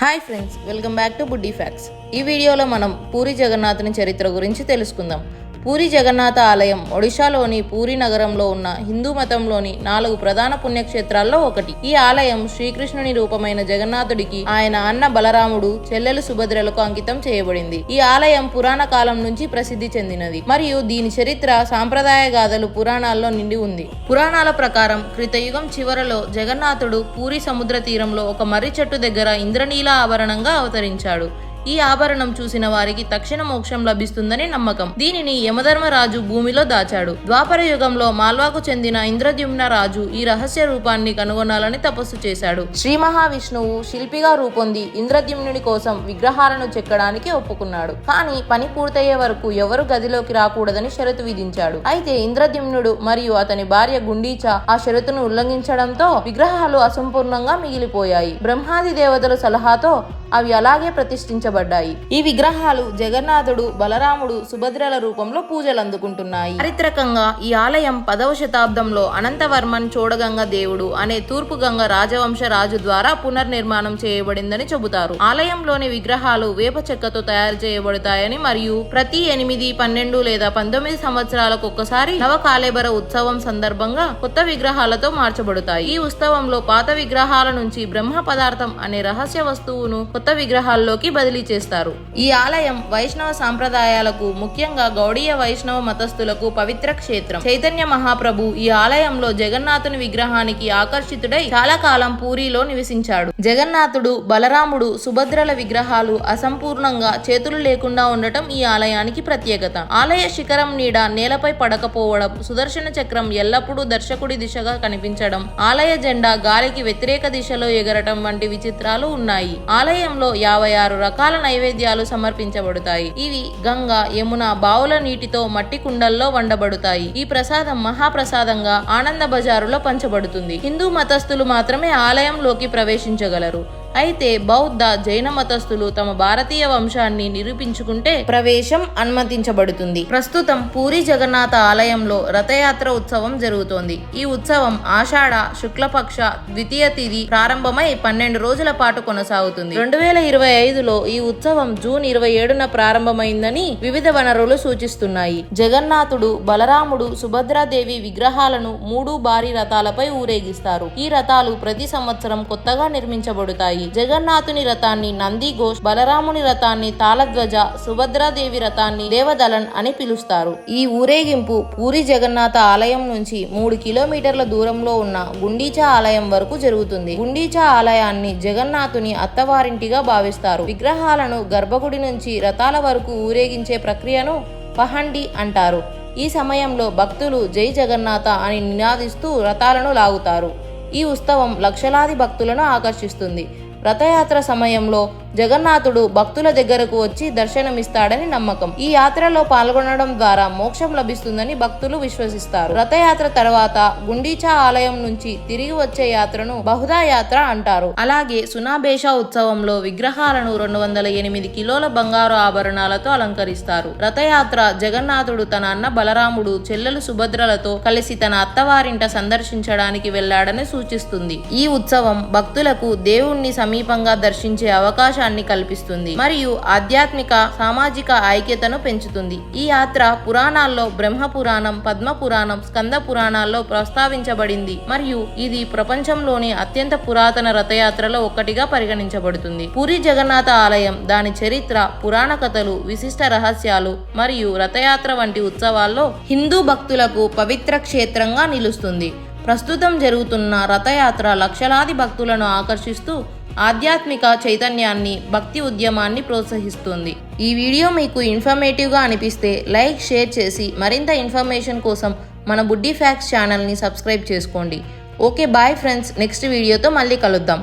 Hi friends welcome back to buddy facts ఈ వీడియోలో మనం పూరి జగన్నాథుని చరిత్ర గురించి తెలుసుకుందాం. పూరి జగన్నాథ ఆలయం ఒడిశాలోని పూరి నగరంలో ఉన్న హిందూ మతంలోని నాలుగు ప్రధాన పుణ్యక్షేత్రాల్లో ఒకటి. ఈ ఆలయం శ్రీకృష్ణుని రూపమైన జగన్నాథుడికి ఆయన అన్న బలరాముడు చెల్లెలు సుభద్రలకు అంకితం చేయబడింది. ఈ ఆలయం పురాణ కాలం నుంచి ప్రసిద్ధి చెందినది. మరియు దీని చరిత్ర సాంప్రదాయ గాథలు పురాణాల్లో నిండి ఉంది. పురాణాల ప్రకారం క్రితయుగం చివరలో జగన్నాథుడు పూరి సముద్ర తీరంలో ఒక మర్రి చెట్టు దగ్గర ఇంద్రనీల ఆభరణంగా అవతరించాడు. ఈ ఆభరణం చూసిన వారికి తక్షణ మోక్షం లభిస్తుందని నమ్మకం. దీనిని యమధర్మరాజు భూమిలో దాచాడు. ద్వాపర యుగంలో మాల్వాకు చెందిన ఇంద్రద్యుమ్న రాజు ఈ రహస్య రూపాన్ని కనుగొనాలని తపస్సు చేశాడు. శ్రీ మహావిష్ణువు శిల్పిగా రూపొంది ఇంద్రద్యుమ్నుడి కోసం విగ్రహాలను చెక్కడానికి ఒప్పుకున్నాడు. కానీ పని పూర్తయ్యే వరకు ఎవరు గదిలోకి రాకూడదని షరతు విధించాడు. అయితే ఇంద్రద్యుమ్నుడు మరియు అతని భార్య గుండీచ ఆ షరతును ఉల్లంఘించడంతో విగ్రహాలు అసంపూర్ణంగా మిగిలిపోయాయి. బ్రహ్మాది దేవతల సలహాతో అవి అలాగే ప్రతిష్ఠించబడ్డాయి. ఈ విగ్రహాలు జగన్నాథుడు బలరాముడు సుభద్రల రూపంలో పూజలు అందుకుంటున్నాయి చారిత్రకంగా ఈ ఆలయం పదవ శతాబ్దంలో అనంతవర్మన్ చోడగంగ దేవుడు అనే తూర్పు గంగ రాజవంశ రాజు ద్వారా పునర్నిర్మాణం చేయబడిందని చెబుతారు. ఆలయంలోని విగ్రహాలు వేప చెక్కతో తయారు చేయబడతాయని మరియు ప్రతి ఎనిమిది పన్నెండు లేదా పంతొమ్మిది సంవత్సరాలకు ఒక్కసారి నవకాలేబర ఉత్సవం సందర్భంగా కొత్త విగ్రహాలతో మార్చబడతాయి. ఈ ఉత్సవంలో పాత విగ్రహాల నుంచి బ్రహ్మ పదార్థం అనే రహస్య వస్తువును కొత్త విగ్రహాల్లోకి బదిలీ చేస్తారు. ఈ ఆలయం వైష్ణవ సాంప్రదాయాలకు ముఖ్యంగా గౌడీయ వైష్ణవ మతస్థులకు పవిత్ర క్షేత్రం. చైతన్య మహాప్రభు ఈ ఆలయంలో జగన్నాథుని విగ్రహానికి ఆకర్షితుడై చాలా కాలం పూరిలో నివసించాడు. జగన్నాథుడు బలరాముడు సుభద్రల విగ్రహాలు అసంపూర్ణంగా చేతులు లేకుండా ఉండటం ఈ ఆలయానికి ప్రత్యేకత. ఆలయ శిఖరం నీడ నేలపై పడకపోవడం సుదర్శన చక్రం ఎల్లప్పుడూ దర్శకుడి దిశగా కనిపించడం ఆలయ జెండా గాలికి వ్యతిరేక దిశలో ఎగరటం వంటి విచిత్రాలు ఉన్నాయి. ఆలయ ఆలయంలో యాభై ఆరు రకాల నైవేద్యాలు సమర్పించబడతాయి. ఇవి గంగ యమున బావుల నీటితో మట్టి కుండల్లో వండబడతాయి. ఈ ప్రసాదం మహాప్రసాదంగా ఆనంద బజారులో పంచబడుతుంది. హిందూ మతస్థులు మాత్రమే ఆలయంలోకి ప్రవేశించగలరు. అయితే బౌద్ధ జైన మతస్థులు తమ భారతీయ వంశాన్ని నిరూపించుకుంటే ప్రవేశం అనుమతించబడుతుంది. ప్రస్తుతం పూరి జగన్నాథ ఆలయంలో రథయాత్ర ఉత్సవం జరుగుతోంది. ఈ ఉత్సవం ఆషాఢ శుక్లపక్ష ద్వితీయ తిథి ప్రారంభమై పన్నెండు రోజుల పాటు కొనసాగుతుంది. రెండు వేల ఇరవై ఐదులో ఈ ఉత్సవం జూన్ ఇరవై ఏడున ప్రారంభమైందని వివిధ వనరులు సూచిస్తున్నాయి. జగన్నాథుడు బలరాముడు సుభద్రాదేవి విగ్రహాలను మూడు భారీ రథాలపై ఊరేగిస్తారు. ఈ రథాలు ప్రతి సంవత్సరం కొత్తగా నిర్మించబడతాయి. జగన్నాథుని రథాన్ని నంది ఘోష్ బలరాముని రథాన్ని తాళధ్వజ సుభద్రాదేవి రథాన్ని దేవదలన్ అని పిలుస్తారు. ఈ ఊరేగింపు పూరి జగన్నాథ ఆలయం నుంచి మూడు కిలోమీటర్ల దూరంలో ఉన్న గుండీచా ఆలయం వరకు జరుగుతుంది. గుండీచా ఆలయాన్ని జగన్నాథుని అత్తవారింటిగా భావిస్తారు. విగ్రహాలను గర్భగుడి నుంచి రథాల వరకు ఊరేగించే ప్రక్రియను పహండి అంటారు. ఈ సమయంలో భక్తులు జై జగన్నాథ అని నినాదిస్తూ రథాలను లాగుతారు. ఈ ఉత్సవం లక్షలాది భక్తులను ఆకర్షిస్తుంది. రథయాత్ర సమయంలో జగన్నాథుడు భక్తుల దగ్గరకు వచ్చి దర్శనమిస్తాడని నమ్మకం. ఈ యాత్రలో పాల్గొనడం ద్వారా మోక్షం లభిస్తుందని భక్తులు విశ్వసిస్తారు. రథయాత్ర తర్వాత గుండీచా ఆలయం నుంచి తిరిగి వచ్చే యాత్రను బహుదా యాత్ర అంటారు. అలాగే సునాభేష ఉత్సవంలో విగ్రహాలను రెండు వందల ఎనిమిది కిలోల బంగారు ఆభరణాలతో అలంకరిస్తారు. రథయాత్ర జగన్నాథుడు తన అన్న బలరాముడు చెల్లెలు సుభద్రలతో కలిసి తన అత్తవారింట సందర్శించడానికి వెళ్ళాడని సూచిస్తుంది. ఈ ఉత్సవం భక్తులకు దేవుణ్ణి సమీపంగా దర్శించే అవకాశాన్ని కల్పిస్తుంది మరియు ఆధ్యాత్మిక సామాజిక ఐక్యతను పెంచుతుంది. ఈ యాత్ర పురాణాల్లో బ్రహ్మ పురాణం పద్మ పురాణం స్కంద పురాణాల్లో ప్రస్తావించబడింది మరియు ఇది ప్రపంచంలోని అత్యంత పురాతన రథయాత్రలో ఒకటిగా పరిగణించబడుతుంది. పూరి జగన్నాథ ఆలయం దాని చరిత్ర పురాణ కథలు విశిష్ట రహస్యాలు మరియు రథయాత్ర వంటి ఉత్సవాల్లో హిందూ భక్తులకు పవిత్ర క్షేత్రంగా నిలుస్తుంది. ప్రస్తుతం జరుగుతున్న రథయాత్ర లక్షలాది భక్తులను ఆకర్షిస్తూ ఆధ్యాత్మిక చైతన్యాన్ని భక్తి ఉద్యమాన్ని ప్రోత్సహిస్తుంది. ఈ వీడియో మీకు ఇన్ఫర్మేటివ్గా అనిపిస్తే లైక్ షేర్ చేసి మరింత ఇన్ఫర్మేషన్ కోసం మన బుడ్డీ ఫ్యాక్స్ ఛానల్ని సబ్స్క్రైబ్ చేసుకోండి. Okay bye friends. నెక్స్ట్ వీడియోతో మళ్ళీ కలుద్దాం.